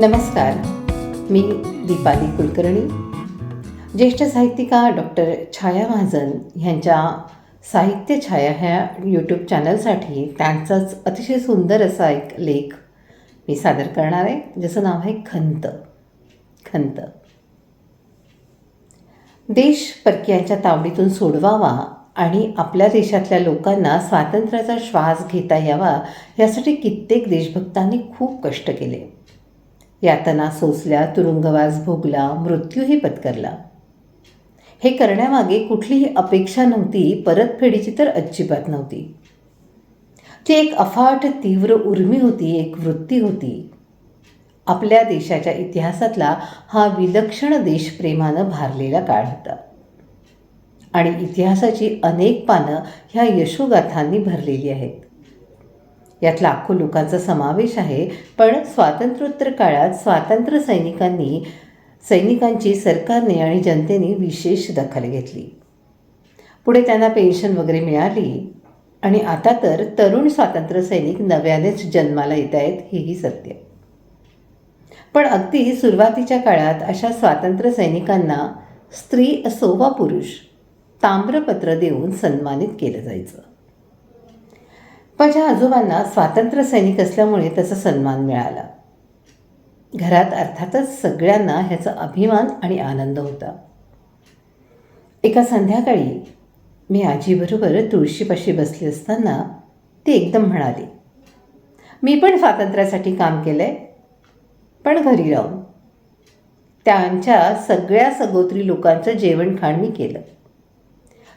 नमस्कार मी दीपाली कुलकर्णी. ज्येष्ठ साहित्यिका डॉक्टर छाया महाजन ह्यांच्या साहित्य छाया ह्या यूट्यूब चॅनलसाठी त्यांचाच अतिशय सुंदर असा एक लेख मी सादर करणार आहे ज्याचं नाव आहे खंत. खंत. देश परकीयांच्या तावडीतून सोडवावा आणि आपल्या देशातल्या लोकांना स्वातंत्र्याचा श्वास घेता यावा यासाठी कित्येक देशभक्तांनी खूप कष्ट केले. यातना सोसल्या तुरुंगवास भोगला मृत्यूही पत्करला. हे करण्यामागे कुठलीही अपेक्षा नव्हती परतफेडीची तर अजिबात नव्हती. ती एक अफाट तीव्र उर्मी होती एक वृत्ती होती. आपल्या देशाच्या इतिहासातला हा विलक्षण देशप्रेमानं भारलेला काळ होता. आणि इतिहासाची अनेक पानं ह्या यशोगाथांनी भरलेली आहेत. यात लाखो लोकांचा समावेश आहे. पण स्वातंत्र्योत्तर काळात स्वातंत्र्य सैनिकांनी सैनिकांची सरकारने आणि जनतेने विशेष दखल घेतली. पुढे त्यांना पेन्शन वगैरे मिळाली. आणि आता तर तरुण स्वातंत्र्य सैनिक नव्यानेच जन्माला येत आहेत हेही सत्य. पण अगदी सुरुवातीच्या काळात अशा स्वातंत्र्य सैनिकांना स्त्री असो वा पुरुष ताम्रपत्र देऊन सन्मानित केलं जायचं. माझ्या आजोबांना स्वातंत्र्य सैनिक असल्यामुळे त्याचा सन्मान मिळाला. घरात अर्थातच सगळ्यांना ह्याचा अभिमान आणि आनंद होता. एका संध्याकाळी मी आजीबरोबर तुळशीपाशी बसली असताना ती एकदम म्हणाली मी पण स्वातंत्र्यासाठी काम केलं आहे पण घरी राहून. त्यांच्या सगळ्या सगोत्री लोकांचं जेवण खाण मी केलं.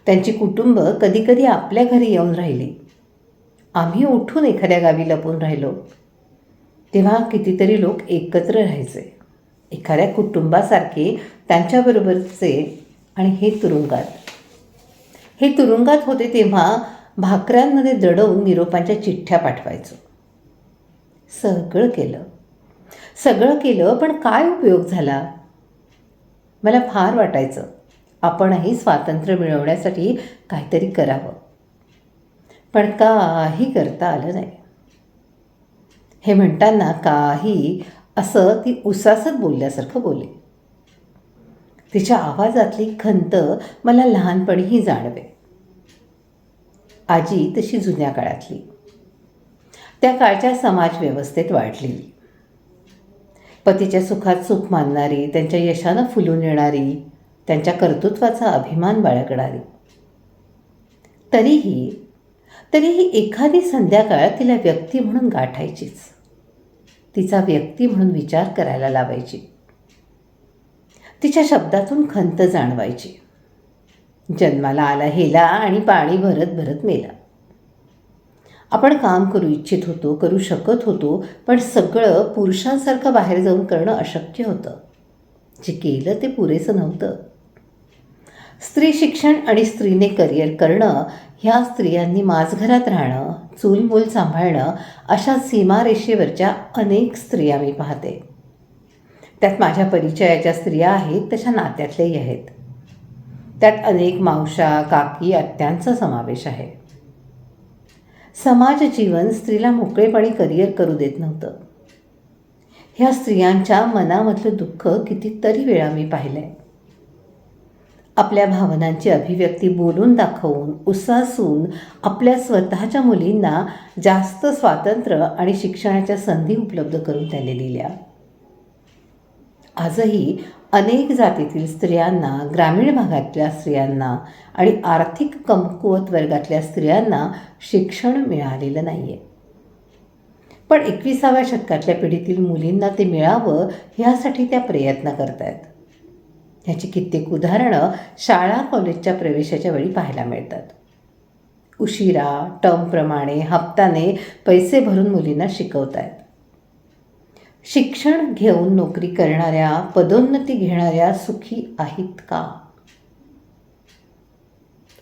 त्यांची कुटुंब कधीकधी आपल्या घरी येऊन राहिली. आम्ही उठून एखाद्या गावी लपून राहिलो. तेव्हा कितीतरी लोक एकत्र राहायचे. एखाद्या कुटुंबासारखे त्यांच्याबरोबरचे आणि हे तुरुंगात. हे तुरुंगात होते तेव्हा भाकऱ्यांमध्ये दडवून निरोपांच्या चिठ्ठ्या पाठवायचो. सगळं केलं. सगळं केलं पण काय उपयोग झाला? मला फार वाटायचं. आपणही स्वातंत्र्य मिळवण्यासाठी काहीतरी करावं. पण काही करता आलं नाही. हे म्हणताना काही असं ती उसासत बोलल्यासारखं बोले तिच्या आवाजातली खंत मला लहानपणीही जाणवे. आजी तशी जुन्या काळातली. त्या काळच्या समाजव्यवस्थेत वाढलेली. पतीच्या सुखात सुख मानणारी त्यांच्या यशानं फुलून येणारी त्यांच्या कर्तृत्वाचा अभिमान बाळगणारी. तरीही तरीही एखादी संध्याकाळ तिला व्यक्ती म्हणून गाठायचीच. तिचा व्यक्ती म्हणून विचार करायला लावायची. तिच्या शब्दातून खंत जाणवायची. जन्माला आला हेला आणि पाणी भरत भरत मेला. आपण काम करू इच्छित होतो करू शकत होतो पण सगळं पुरुषांसारखं बाहेर जाऊन करणं अशक्य होतं. जे केलं ते पुरेसं नव्हतं. स्त्री शिक्षण आणि स्त्रीने करिअर करणं ह्या स्त्रियांनी माझघरात राहणं चूलमूल सांभाळणं अशा सीमारेषेवरच्या अनेक स्त्रिया मी पाहते. त्यात माझ्या परिचयाच्या स्त्रिया आहेत तशा नात्यातल्याही आहेत. त्यात अनेक मावशा काकी आत्यांचा समावेश आहे. समाज जीवन स्त्रीला मोकळेपणी करिअर करू देत नव्हतं. ह्या स्त्रियांच्या मनामधलं दुःख कितीतरी वेळा मी पाहिलं आहे आपल्या भावनांची अभिव्यक्ती बोलून दाखवून उसासून आपल्या स्वतःच्या मुलींना जास्त स्वातंत्र्य आणि शिक्षणाच्या संधी उपलब्ध करून त्यांनी दिल्या. आजही अनेक जातीतील स्त्रियांना ग्रामीण भागातल्या स्त्रियांना आणि आर्थिक कमकुवत वर्गातल्या स्त्रियांना शिक्षण मिळालेलं नाही आहे पण एकविसाव्या शतकातल्या पिढीतील मुलींना ते मिळावं ह्यासाठी त्या प्रयत्न करत आहेत ह्याची कित्येक उदाहरणं शाळा कॉलेजच्या प्रवेशाच्या वेळी पाहायला मिळतात. उशिरा टर्मप्रमाणे हप्ताने पैसे भरून मुलींना शिकवतायत. शिक्षण घेऊन नोकरी करणाऱ्या पदोन्नती घेणाऱ्या सुखी आहेत का?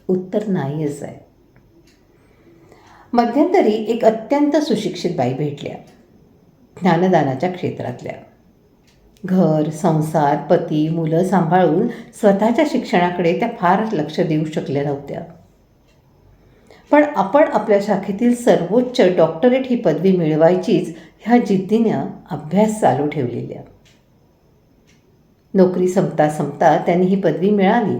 उत्तर नाहीच आहे. मध्यंतरी एक अत्यंत सुशिक्षित बाई भेटल्या. ज्ञानदानाच्या क्षेत्रातल्या. घर संसार पती मुलं सांभाळून स्वतःच्या शिक्षणाकडे त्या फार लक्ष देऊ शकल्या नव्हत्या. पण आपण आपल्या शाखेतील सर्वोच्च डॉक्टरेट ही पदवी मिळवायचीच ह्या जिद्दीनं अभ्यास चालू ठेवलेल्या. नोकरी संपता संपता त्यांनी ही पदवी मिळाली.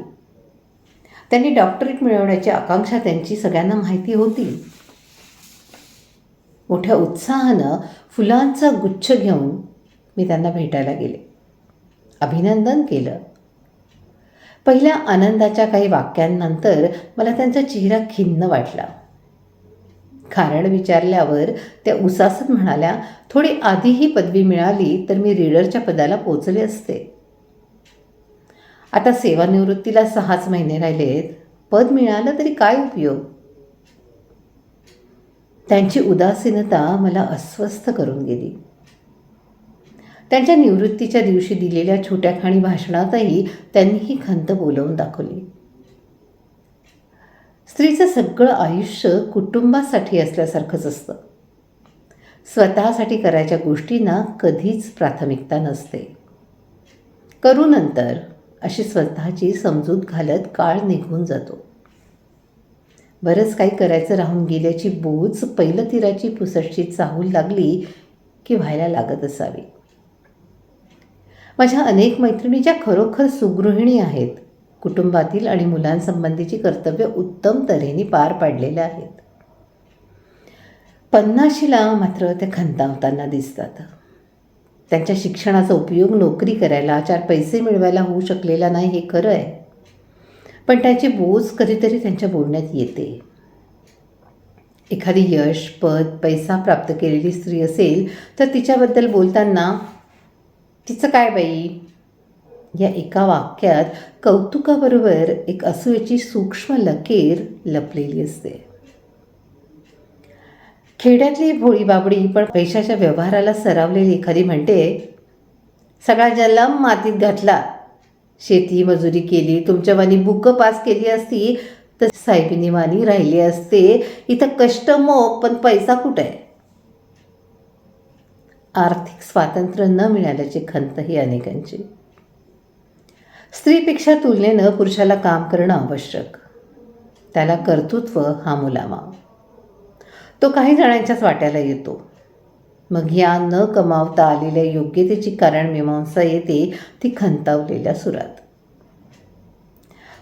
त्यांनी डॉक्टरेट मिळवण्याची आकांक्षा त्यांची सगळ्यांना माहिती होती. मोठ्या उत्साहानं फुलांचा गुच्छ घेऊन मी त्यांना भेटायला गेले. अभिनंदन केलं. पहिल्या आनंदाच्या काही वाक्यांनंतर मला त्यांचा चेहरा खिन्न वाटला. कारण विचारल्यावर त्या उसासत म्हणाल्या थोडी आधी ही पदवी मिळाली तर मी रीडरच्या पदाला पोचले असते. आता सेवानिवृत्तीला सहाच महिने राहिलेत. पद मिळालं तरी काय उपयोग? त्यांची उदासीनता मला अस्वस्थ करून गेली. त्यांच्या निवृत्तीच्या दिवशी दिलेल्या छोट्या खाणी भाषणातही त्यांनी ही खंत बोलवून दाखवली. स्त्रीचं सगळं आयुष्य कुटुंबासाठी असल्यासारखंच असतं. स्वतःसाठी करायच्या गोष्टींना कधीच प्राथमिकता नसते. करू नंतर अशी स्वतःची समजूत घालत काळ निघून जातो. बरंच काही करायचं राहून गेल्याची बोच पहिलं तिराची पुसटची चाहूल लागली की व्हायला लागत असावी. माझ्या अनेक मैत्रिणी ज्या खरोखर सुगृहिणी आहेत कुटुंबातील आणि मुलांसंबंधीची कर्तव्य उत्तम तऱ्हेने पार पाडलेल्या आहेत. पन्नाशीला मात्र ते खंतावताना दिसतात. त्यांच्या शिक्षणाचा उपयोग नोकरी करायला चार पैसे मिळवायला होऊ शकलेला नाही हे खरं आहे. पण त्याचे बोज कधीतरी त्यांच्या बोलण्यात येते. एखादी यश पद पैसा प्राप्त केलेली स्त्री असेल तर तिच्याबद्दल बोलताना तिचं काय बाई? या एका वाक्यात कौतुकाबरोबर एक असूयाची सूक्ष्म लकीर लपलेली असते. खेड्यातली भोळी बाबडी पण पैशाच्या व्यवहाराला सरावलेली एखादी म्हणते सगळा जलम मातीत घातला. शेती मजुरी केली तुमच्यावानी बुकं पास केली असती तर साहेबिनी वाणी राहिली असते. इथं कष्ट मोप पण पैसा कुठं आहे? आर्थिक स्वातंत्र्य न मिळाल्याची खंत ही अनेकांची. स्त्रीपेक्षा तुलनेनं पुरुषाला काम करणं आवश्यक. त्याला कर्तृत्व हा मुलामा. तो काही जणांच्याच वाट्याला येतो. मग या न कमावता आलेल्या योग्यतेची कारण मीमांसा येते ती खंतावलेल्या सुरात.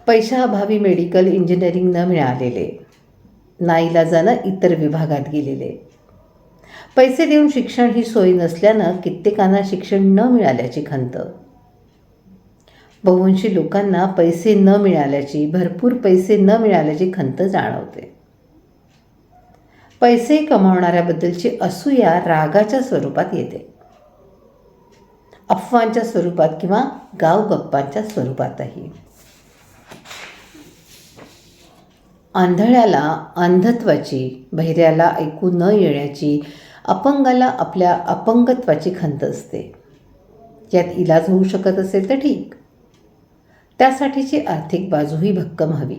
पैशाअभावी मेडिकल इंजिनिअरिंग न मिळालेले नाईलाजानं इतर विभागात गेलेले पैसे देऊन शिक्षण ही सोय नसल्यानं कित्येकांना शिक्षण न मिळाल्याची खंत. बहुंशी लोकांना पैसे न मिळाल्याची भरपूर पैसे न मिळाल्याची खंत जाणवते. पैसे कमावणाऱ्याबद्दलची असूया रागाच्या स्वरूपात येते. अफवांच्या स्वरूपात किंवा गाव गप्पांच्या स्वरूपातही. आंधळ्याला अंधत्वाची बहिऱ्याला ऐकू न येण्याची अपंगाला आपल्या अपंगत्वाची खंत असते. यात इलाज होऊ शकत असेल तर ठीक. त्यासाठीची आर्थिक बाजूही भक्कम हवी.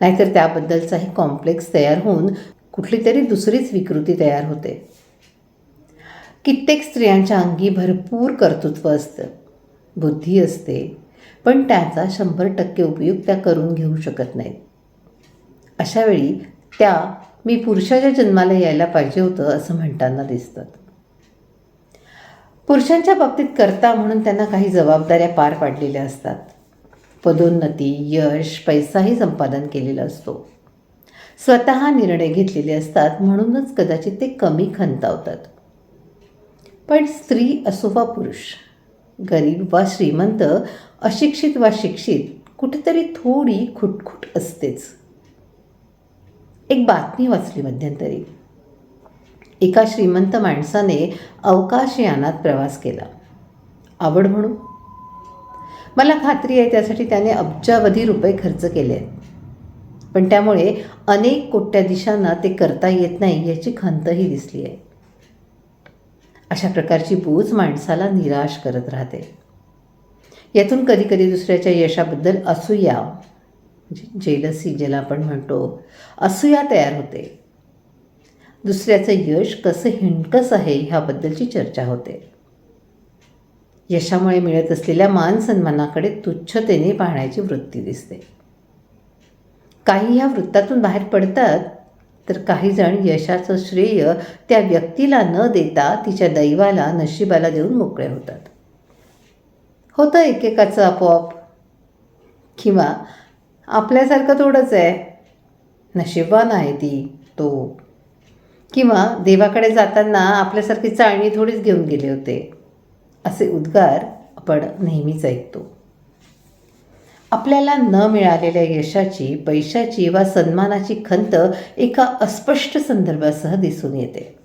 नाहीतर त्याबद्दलचाही कॉम्प्लेक्स तयार होऊन कुठली तरी दुसरीच विकृती तयार होते. कित्येक स्त्रियांच्या अंगी भरपूर कर्तृत्व असतं. बुद्धी असते पण त्याचा शंभर टक्के उपयोग त्या करून घेऊ शकत नाहीत. अशावेळी त्या मी पुरुषाच्या जन्माला यायला पाहिजे होतं असं म्हणताना दिसतात. पुरुषांच्या बाबतीत करता म्हणून त्यांना काही जबाबदाऱ्या पार पाडलेल्या असतात. पदोन्नती यश पैसाही संपादन केलेला असतो. स्वतः निर्णय घेतलेले असतात म्हणूनच कदाचित ते कमी खंतावतात. पण स्त्री असो वा पुरुष गरीब वा श्रीमंत अशिक्षित वा शिक्षित कुठेतरी थोडी खुटखुट असतेच. एक बातमी वाचली मध्यंतरी. एका श्रीमंत माणसाने अवकाशयानात प्रवास केला. आवड म्हणून. मला खात्री आहे त्यासाठी त्याने अब्जावधी रुपये खर्च केले. आहेत पण त्यामुळे अनेक कोट्याधीशांना ते करता येत नाही याची खंतही दिसली आहे. अशा प्रकारची बूज माणसाला निराश करत राहते. यातून कधी कधी दुसऱ्याच्या यशाबद्दल असूया. जेलसी ज्याला आपण म्हणतो असूया तयार होते. दुसऱ्याचं यश कसं हिणकस आहे ह्याबद्दलची चर्चा होते. यशामुळे मिळत असलेल्या मान सन्मानाकडे तुच्छतेने पाहण्याची वृत्ती दिसते. काही ह्या वृत्तातून बाहेर पडतात तर काही जण यशाचं श्रेय त्या व्यक्तीला न देता तिच्या दैवाला नशिबाला देऊन मोकळे होतात. होतं एकेकाचं आपोआप. किंवा आपल्यासारखं थोडंच आहे. नशिबवान आहे ती तो. किंवा देवाकडे जाताना आपल्यासारखी चाळणी थोडीच घेऊन गेले होते. असे उद्गार आपण नेहमीच ऐकतो. आपल्याला न मिळालेल्या यशाची पैशाची वा सन्मानाची खंत एका अस्पष्ट संदर्भासह दिसून येते.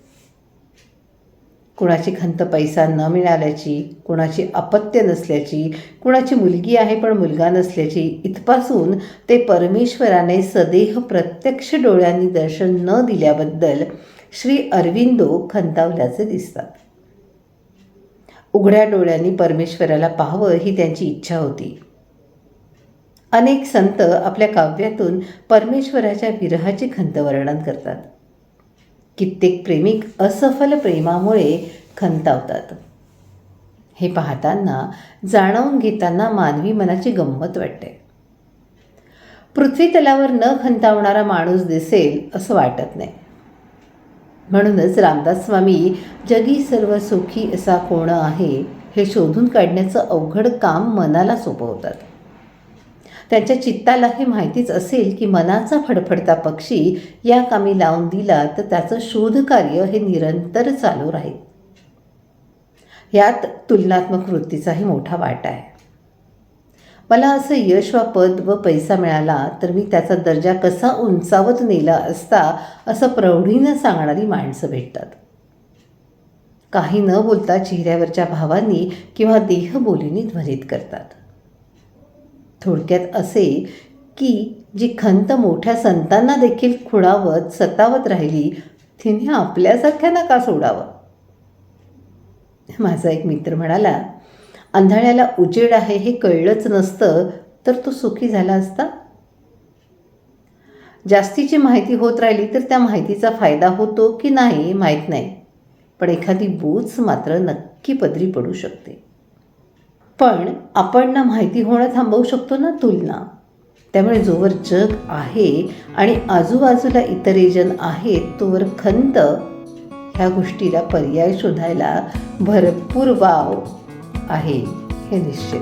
कुणाची खंत पैसा न मिळाल्याची कुणाची अपत्य नसल्याची कुणाची मुलगी आहे पण मुलगा नसल्याची इथपासून ते परमेश्वराने सदेह प्रत्यक्ष डोळ्यांनी दर्शन न दिल्याबद्दल श्री अरविंदो खंतावल्याचे दिसतात. उघड्या डोळ्यांनी परमेश्वराला पाहावं ही त्यांची इच्छा होती. अनेक संत आपल्या काव्यातून परमेश्वराच्या विरहाची खंत वर्णन करतात. कित्येक प्रेमिक असफल प्रेमामुळे खंतावतात. हे पाहताना जाणवून घेताना मानवी मनाची गंमत वाटते. पृथ्वी तलावर न खंतावणारा माणूस दिसेल असं वाटत नाही. म्हणूनच रामदास स्वामी जगी सर्व सुखी असा कोण आहे हे शोधून काढण्याचं अवघड काम मनाला सोपवतात. त्यांच्या चित्ताला हे माहितीच असेल की मनाचा फडफडता पक्षी या कामी लावून दिला तर त्याचं शोधकार्य हे निरंतर चालू राहील. यात तुलनात्मक वृत्तीचाही मोठा वाटा आहे. मला असं यश वा पद व पैसा मिळाला तर मी त्याचा दर्जा कसा उंचावत नेला असता असं प्रौढीनं सांगणारी माणसं भेटतात. काही न बोलता चेहऱ्यावरच्या भावांनी किंवा देहबोलीनी ध्वनित करतात. थोडक्यात असे की जी खंत मोठ्या संतांना देखील खुणावत सतावत राहिली तिने आपल्यासारख्यांना का सोडावं? माझा एक मित्र म्हणाला आंधळ्याला उजेड आहे हे कळलंच नसतं तर तो सुखी झाला असता? जास्तीची माहिती होत राहिली तर त्या माहितीचा फायदा होतो की नाही माहीत नाही. पण एखादी बूच मात्र नक्की पदरी पडू शकते. पण आपण ना माहिती होणं थांबवू शकतो ना तुलना. त्यामुळे जोवर जग आहे आणि आजूबाजूला इतर एजन आहेत तोवर खंत ह्या गोष्टीला पर्याय शोधायला भरपूर वाव आहे हे निश्चित.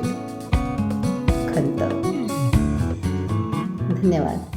खंत. धन्यवाद.